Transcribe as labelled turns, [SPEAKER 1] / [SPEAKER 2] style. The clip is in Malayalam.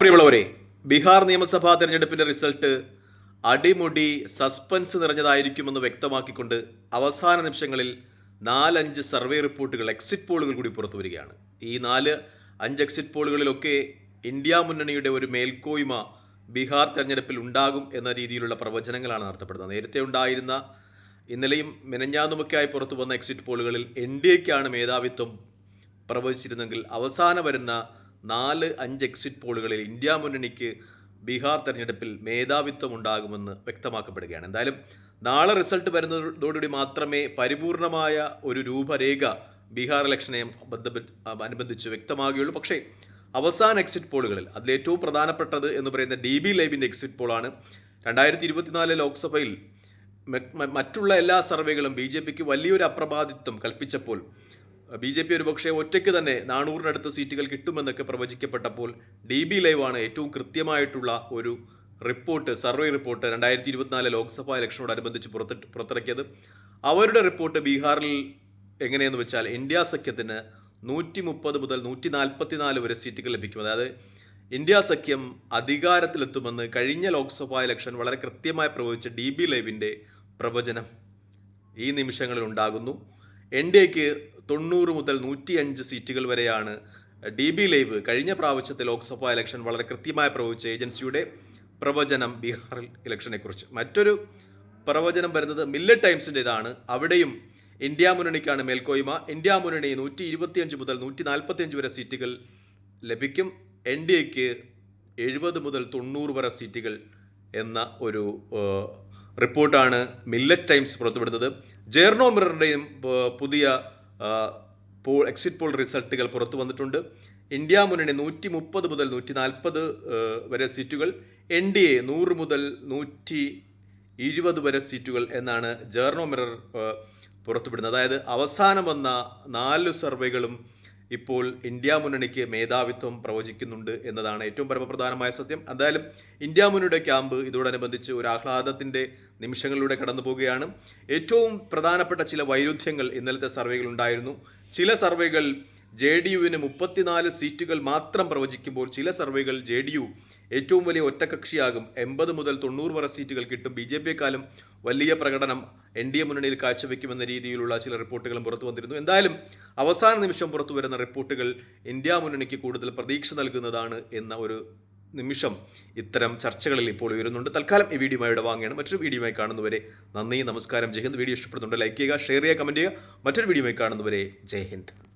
[SPEAKER 1] പ്രിയമുള്ളവരെ ബീഹാർ നിയമസഭാ തെരഞ്ഞെടുപ്പിന്റെ റിസൾട്ട് അടിമുടി സസ്പെൻസ് നിറഞ്ഞതായിരിക്കുമെന്ന് വ്യക്തമാക്കിക്കൊണ്ട് അവസാന നിമിഷങ്ങളിൽ നാലഞ്ച് സർവേ റിപ്പോർട്ടുകൾ എക്സിറ്റ് പോളുകൾ കൂടി പുറത്തു വരികയാണ്. ഈ നാല് അഞ്ച് എക്സിറ്റ് പോളുകളിലൊക്കെ ഇന്ത്യ മുന്നണിയുടെ ഒരു മേൽക്കോയ്മ ബീഹാർ തെരഞ്ഞെടുപ്പിൽ ഉണ്ടാകും എന്ന രീതിയിലുള്ള പ്രവചനങ്ങളാണ് നടത്തപ്പെടുന്നത്. നേരത്തെ ഉണ്ടായിരുന്ന ഇന്നലെയും മിനഞ്ഞാന്നുമൊക്കെയായി പുറത്തു വന്ന എക്സിറ്റ് പോളുകളിൽ എൻ ഡി എക്കാണ് മേധാവിത്വം പ്രവചിച്ചിരുന്നെങ്കിൽ അവസാനം വരുന്ന നാല് അഞ്ച് എക്സിറ്റ് പോളുകളിൽ ഇന്ത്യ മുന്നണിക്ക് ബീഹാർ തെരഞ്ഞെടുപ്പിൽ മേധാവിത്വം ഉണ്ടാകുമെന്ന് വ്യക്തമാക്കപ്പെടുകയാണ്. എന്തായാലും നാളെ റിസൾട്ട് വരുന്നതോടുകൂടി മാത്രമേ പരിപൂർണമായ ഒരു രൂപരേഖ ബീഹാർ ഇലക്ഷനെ അനുബന്ധിച്ച് വ്യക്തമാകുകയുള്ളൂ. പക്ഷേ അവസാന എക്സിറ്റ് പോളുകളിൽ അതിലേറ്റവും പ്രധാനപ്പെട്ടത് എന്ന് പറയുന്ന ഡി ബി ലൈബിന്റെ എക്സിറ്റ് പോളാണ് രണ്ടായിരത്തി ഇരുപത്തിനാല് ലോക്സഭയിൽ മറ്റുള്ള എല്ലാ സർവേകളും ബി ജെ പിക്ക് വലിയൊരു അപ്രബാധിത്വം കൽപ്പിച്ചപ്പോൾ ബി ജെ പി ഒരുപക്ഷെ ഒറ്റയ്ക്ക് തന്നെ നാനൂറിനടുത്ത് സീറ്റുകൾ കിട്ടുമെന്നൊക്കെ പ്രവചിക്കപ്പെട്ടപ്പോൾ ഡി ബി ലൈവ് ആണ് ഏറ്റവും കൃത്യമായിട്ടുള്ള ഒരു റിപ്പോർട്ട് സർവേ റിപ്പോർട്ട് രണ്ടായിരത്തി ഇരുപത്തിനാല് ലോക്സഭാ ഇലക്ഷനോടനുബന്ധിച്ച് പുറത്തിട്ട് പുറത്തിറക്കിയത്. അവരുടെ റിപ്പോർട്ട് ബീഹാറിൽ എങ്ങനെയെന്ന് വെച്ചാൽ ഇന്ത്യ സഖ്യത്തിന് നൂറ്റി മുപ്പത് മുതൽ നൂറ്റി നാൽപ്പത്തിനാല് വരെ സീറ്റുകൾ ലഭിക്കും. അതായത് ഇന്ത്യ സഖ്യം അധികാരത്തിലെത്തുമെന്ന് കഴിഞ്ഞ ലോക്സഭാ ഇലക്ഷൻ വളരെ കൃത്യമായി പ്രവചിച്ച ഡി ബി ലൈവിന്റെ പ്രവചനം ഈ നിമിഷങ്ങളിൽ ഉണ്ടാകുന്നു. എൻ ഡി എക്ക് തൊണ്ണൂറ് മുതൽ നൂറ്റി അഞ്ച് സീറ്റുകൾ വരെയാണ് ഡി ബി ലൈവ് കഴിഞ്ഞ പ്രാവശ്യത്തെ ലോക്സഭാ ഇലക്ഷൻ വളരെ കൃത്യമായി പ്രവചിച്ച ഏജൻസിയുടെ പ്രവചനം ബീഹാറിൽ ഇലക്ഷനെക്കുറിച്ച്. മറ്റൊരു പ്രവചനം വരുന്നത് മില്ലറ്റ് ടൈംസിന്റെതാണ്. അവിടെയും ഇന്ത്യ മുന്നണിക്കാണ് മേൽക്കോയ്മ. ഇന്ത്യ മുന്നണി നൂറ്റി ഇരുപത്തിയഞ്ച് മുതൽ നൂറ്റി നാൽപ്പത്തിയഞ്ച് വരെ സീറ്റുകൾ ലഭിക്കും. എൻ ഡി എക്ക് എഴുപത് മുതൽ തൊണ്ണൂറ് വരെ സീറ്റുകൾ എന്ന ഒരു റിപ്പോർട്ടാണ് മില്ലറ്റ് ടൈംസ് പുറത്തുവിടുന്നത്. ജേർണോ മിററിന്റെയും പുതിയ പോൾ എക്സിറ്റ് പോൾ റിസൾട്ടുകൾ പുറത്തു വന്നിട്ടുണ്ട്. ഇന്ത്യ മുന്നണി നൂറ്റി മുപ്പത് മുതൽ നൂറ്റി നാൽപ്പത് വരെ സീറ്റുകൾ എൻ ഡി എ നൂറ് മുതൽ നൂറ്റി ഇരുപത് വരെ സീറ്റുകൾ എന്നാണ് ജേർണോ മിറർ പുറത്തുവിടുന്നത്. അതായത് അവസാനം വന്ന നാല് സർവേകളും ഇപ്പോൾ ഇന്ത്യ മുന്നണിക്ക് മേധാവിത്വം പ്രവചിക്കുന്നുണ്ട് എന്നതാണ് ഏറ്റവും പരമപ്രധാനമായ സത്യം. എന്തായാലും ഇന്ത്യ മുന്നണിയുടെ ക്യാമ്പ് ഇതോടനുബന്ധിച്ച് ഒരു ആഹ്ലാദത്തിന്റെ നിമിഷങ്ങളിലൂടെ കടന്നു പോവുകയാണ് ഏറ്റവും പ്രധാനപ്പെട്ട ചില വൈരുദ്ധ്യങ്ങൾ ഇന്നലത്തെ സർവേകൾ ഉണ്ടായിരുന്നു. ചില സർവേകൾ ജെ ഡി യുവിന് മുപ്പത്തിനാല് സീറ്റുകൾ മാത്രം പ്രവചിക്കുമ്പോൾ ചില സർവേകൾ ജെ ഡി യു ഏറ്റവും വലിയ ഒറ്റകക്ഷിയാകും. എൺപത് മുതൽ തൊണ്ണൂറ് വരെ സീറ്റുകൾ കിട്ടും. ബി ജെ പിയെക്കാളും വലിയ പ്രകടനം എൻ ഡി എ മുന്നണിയിൽ കാഴ്ചവെക്കുമെന്ന രീതിയിലുള്ള ചില റിപ്പോർട്ടുകളും പുറത്തു വന്നിരുന്നു. എന്തായാലും അവസാന നിമിഷം പുറത്തു വരുന്ന റിപ്പോർട്ടുകൾ ഇന്ത്യ മുന്നണിക്ക് കൂടുതൽ പ്രതീക്ഷ നൽകുന്നതാണ് എന്ന ഒരു നിമിഷം ഇത്തരം ചർച്ചകളിൽ ഇപ്പോൾ ഉയരുന്നുണ്ട്. തൽക്കാലം ഈ വീഡിയോ ഇവിടെ വാങ്ങുകയാണ്. മറ്റൊരു വീഡിയോയുമായി കാണുന്നവരെ നന്ദി നമസ്കാരം. ജയ് ഹിന്ദ്. വീഡിയോ ഇഷ്ടപ്പെടുന്നുണ്ട് ലൈക്ക് ചെയ്യുക ഷെയർ ചെയ്യുക കമന്റ് ചെയ്യുക. മറ്റൊരു വീഡിയോയുമായി കാണുന്നവരെ ജയ് ഹിന്ദ്.